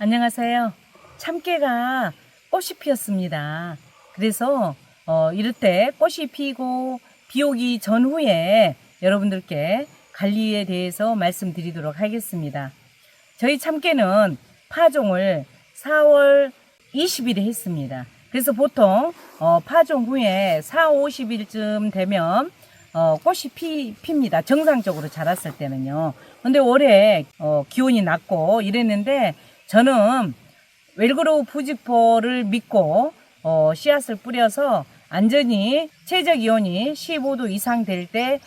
안녕하세요. 참깨가 꽃이 피었습니다. 그래서 어, 이럴 때 꽃이 피고 비 오기 전후에 여러분들께 관리에 대해서 말씀드리도록 하겠습니다. 저희 참깨는 파종을 4월 20일에 했습니다. 그래서 보통 어, 파종 후에 4, 50일쯤 되면 어, 꽃이 피, 핍니다. 정상적으로 자랐을 때는요. 근데 올해 어, 기온이 낮고 이랬는데 저는 웰그로우 부직포를 믿고 어, 씨앗을 뿌려서 안전히 최저 기온이 15도 이상 될 때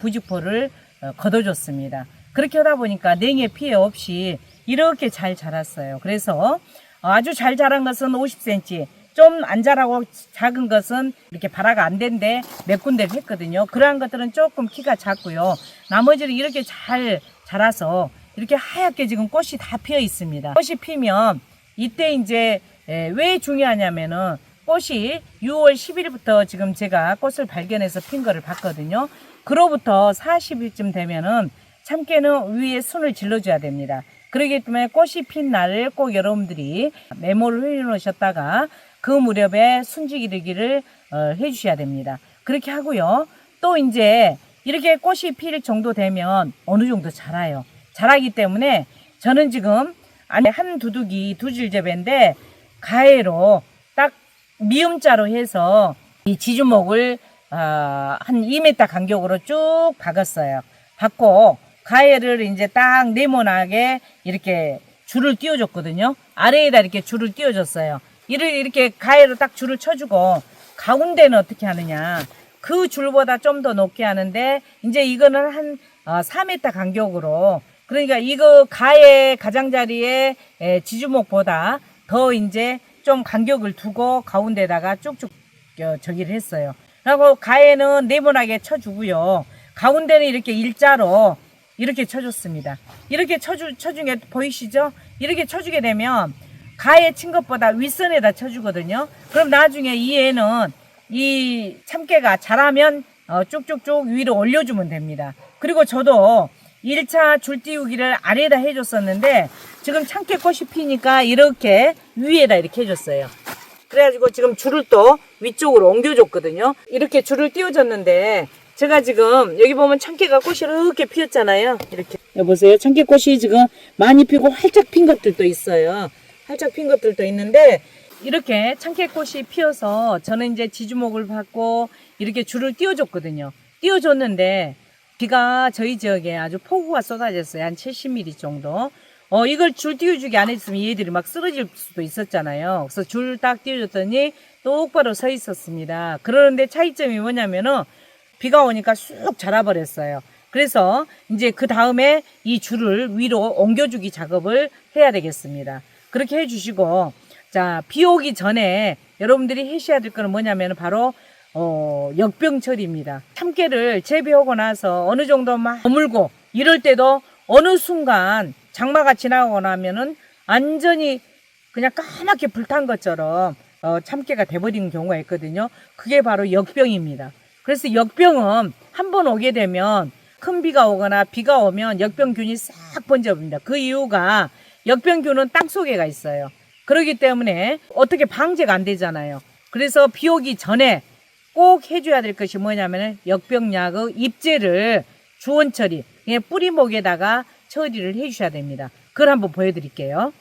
부직포를 어, 걷어줬습니다. 그렇게 하다 보니까 냉해 피해 없이 이렇게 잘 자랐어요. 그래서 아주 잘 자란 것은 50cm, 좀 안 자라고 작은 것은 이렇게 발화가 안 된데 몇 군데를 했거든요. 그러한 것들은 조금 키가 작고요. 나머지는 이렇게 잘 자라서 이렇게 하얗게 지금 꽃이 다 피어 있습니다. 꽃이 피면 이때 이제 에, 왜 중요하냐면은 꽃이 6월 10일부터 지금 제가 꽃을 발견해서 핀 거를 봤거든요. 그로부터 40일쯤 되면은 참깨는 위에 순을 질러줘야 됩니다. 그렇기 때문에 꽃이 핀 날을 꼭 여러분들이 메모를 해놓으셨다가 그 무렵에 순지기르기를 어, 해주셔야 됩니다. 그렇게 하고요. 또 이제 이렇게 꽃이 필 정도 되면 어느 정도 자라요. 자라기 때문에 저는 지금 안에 한 두둑이 두 질접인데 가해로 딱 미음자로 해서 이 지주목을 아, 한 2m 간격으로 쭉 박았어요. 박고 가해를 이제 딱 네모나게 이렇게 줄을 띄워줬거든요. 아래에다 이렇게 줄을 띄워줬어요. 이를 이렇게 가해로 딱 줄을 쳐주고 가운데는 어떻게 하느냐. 그 줄보다 좀 더 높게 하는데 이제 이거는 한 어, 4m 간격으로 그러니까 이거 가해 가장자리에 에, 지주목보다 더 이제 좀 간격을 두고 가운데다가 쭉쭉 어, 저기를 했어요. 그리고 가해는 네모나게 쳐주고요. 가운데는 이렇게 일자로 이렇게 쳐줬습니다. 이렇게 쳐주, 쳐준 게 보이시죠? 이렇게 쳐주게 되면 가에 친 것보다 윗선에다 쳐주거든요. 그럼 나중에 이 애는 이 참깨가 자라면 어, 쭉쭉쭉 위로 올려주면 됩니다. 그리고 저도 1차 줄 띄우기를 아래에다 해줬었는데 지금 참깨꽃이 피니까 이렇게 위에다 이렇게 해줬어요. 그래가지고 지금 줄을 또 위쪽으로 옮겨줬거든요. 이렇게 줄을 띄워줬는데 제가 지금 여기 보면 참깨가 꽃이 이렇게 피었잖아요. 이렇게 여보세요. 참깨꽃이 지금 많이 피고 활짝 핀 것들도 있어요. 활짝 핀 것들도 있는데 이렇게 참깨꽃이 피어서 저는 이제 지주목을 받고 이렇게 줄을 띄워줬거든요. 띄워줬는데 비가 저희 지역에 아주 폭우가 쏟아졌어요. 한 70mm 정도. 어, 이걸 줄 띄워주기 안 했으면 얘들이 막 쓰러질 수도 있었잖아요. 그래서 줄 딱 띄워줬더니 똑바로 서 있었습니다. 그러는데 차이점이 뭐냐면은 비가 오니까 쑥 자라버렸어요. 그래서 이제 그 다음에 이 줄을 위로 옮겨주기 작업을 해야 되겠습니다. 그렇게 해주시고, 자, 비 오기 전에 여러분들이 하셔야 될 거는 뭐냐면 바로 어, 역병철입니다. 참깨를 재배하고 나서 어느 정도 막 머물고 이럴 때도 어느 순간 장마가 지나고 나면은 완전히 그냥 까맣게 불탄 것처럼 어, 참깨가 돼버리는 경우가 있거든요. 그게 바로 역병입니다. 그래서 역병은 한 번 오게 되면 큰 비가 오거나 비가 오면 역병균이 싹 번져버립니다. 그 이유가 역병균은 땅 속에가 있어요. 그렇기 때문에 어떻게 방제가 안 되잖아요. 그래서 비 오기 전에 꼭 해줘야 될 것이 뭐냐면 역병약의 입제를 주원 처리, 그냥 뿌리목에다가 처리를 해주셔야 됩니다. 그걸 한번 보여드릴게요.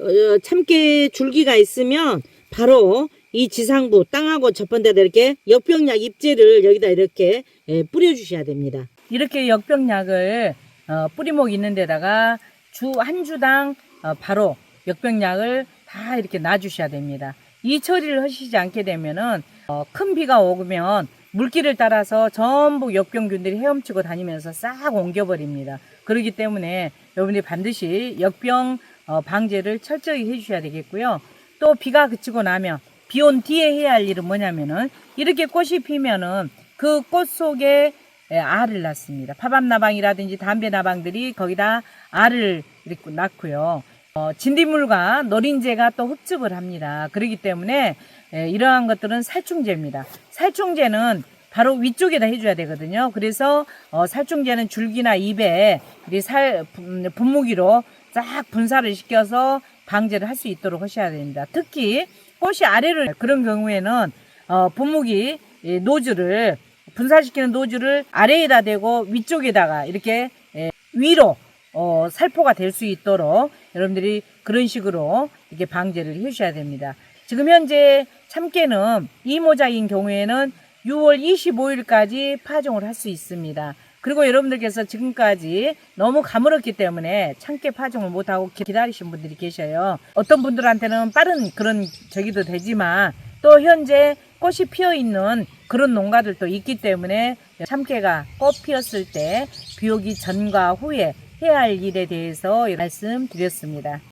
어, 참깨 줄기가 있으면 바로 이 지상부 땅하고 접한데다 이렇게 역병약 입제를 여기다 이렇게 예, 뿌려주셔야 됩니다. 이렇게 역병약을 어, 뿌리목 있는 데다가 주 한 주당 어, 바로 역병약을 다 이렇게 놔주셔야 됩니다. 이 처리를 하시지 않게 되면은 어, 큰 비가 오면 물길을 따라서 전부 역병균들이 헤엄치고 다니면서 싹 옮겨버립니다. 그렇기 때문에 여러분들이 반드시 역병 어, 방제를 철저히 해주셔야 되겠고요. 또 비가 그치고 나면 비 온 뒤에 해야 할 일은 뭐냐면은 이렇게 꽃이 피면은 그 꽃 속에 예, 알을 낳습니다. 파밤나방이라든지 담배나방들이 거기다 알을 낳고요. 어, 진딧물과 노린재가 또 흡집을 합니다. 그렇기 때문에 예, 이러한 것들은 살충제입니다. 살충제는 바로 위쪽에다 해줘야 되거든요. 그래서 어, 살충제는 줄기나 잎에 이살 분- 분무기로 쫙 분사를 시켜서 방제를 할 수 있도록 하셔야 됩니다. 특히 꽃이 아래를 그런 경우에는 어, 분무기 이 노즐을 분사시키는 노즐을 아래에다 대고 위쪽에다가 이렇게 예, 위로 어, 살포가 될 수 있도록 여러분들이 그런 식으로 이렇게 방제를 해주셔야 됩니다. 지금 현재 참깨는 이모작인 경우에는 6월 25일까지 파종을 할 수 있습니다. 그리고 여러분들께서 지금까지 너무 가물었기 때문에 참깨 파종을 못하고 기다리신 분들이 계셔요. 어떤 분들한테는 빠른 그런 저기도 되지만 또 현재 꽃이 피어 있는 그런 농가들도 있기 때문에 참깨가 꽃 피었을 때 비오기 전과 후에 해야 할 일에 대해서 말씀드렸습니다.